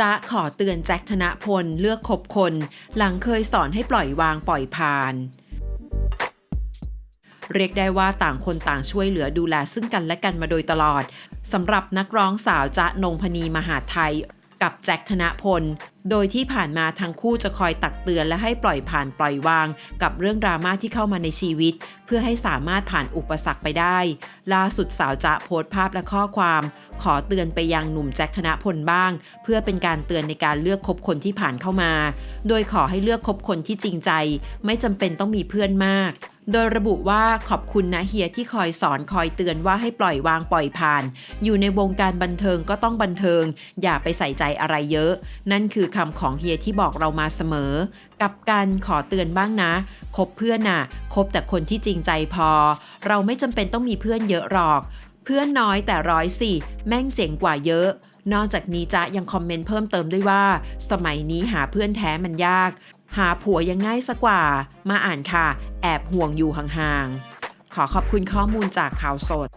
จะขอเตือนแจ็คธนพลเลือกคบคน หลังเคยสอนให้ปล่อยวางปล่อยผ่าน เรียกได้ว่าต่างคนต่างช่วยเหลือดูแลซึ่งกันและกันมาโดยตลอดสำหรับนักร้องสาวจ๊ะนงพนีมหาไทย กับแจ็คธนพล โดยที่ผ่านมาทั้งคู่จะคอยตักเตือนและให้ปล่อยผ่านปล่อยวาง กับเรื่องดราม่าที่เข้ามาในชีวิต เพื่อให้สามารถผ่านอุปสรรคไปได้ ล่าสุดสาวจ๊ะโพสต์ภาพและข้อความ ขอเตือนไปยังหนุ่มแจ็คธนพลบ้าง เพื่อเป็นการเตือนในการเลือกคบคนที่ผ่านเข้ามา โดยขอให้เลือกคบคนที่จริงใจ ไม่จำเป็นต้องมีเพื่อนมากโดยระบุว่าขอบคุณนะเฮียที่คอยสอนคอยเตือนว่าให้ปล่อยวางปล่อยผ่าน อยู่ในวงการบันเทิงก็ต้องบันเทิง อย่าไปใส่ใจอะไรเยอะ นั่นคือคำของเฮียที่บอกเรามาเสมอ กับการขอเตือนบ้างนะคบเพื่อนน่ะคบแต่คนที่จริงใจพอ เราไม่จำเป็นต้องมีเพื่อนเยอะหรอก เพื่อนน้อยแต่ร้อยสี่แม่งเจ๋งกว่าเยอะ นอกจากนี้จ๊ะยังคอมเมนต์เพิ่มเติมด้วยว่า สมัยนี้หาเพื่อนแท้มันยาก หาผัวยังง่ายสักว่า มาอ่านค่ะ แอบห่วงอยู่ห่างๆ ขอขอบคุณข้อมูลจากข่าวสด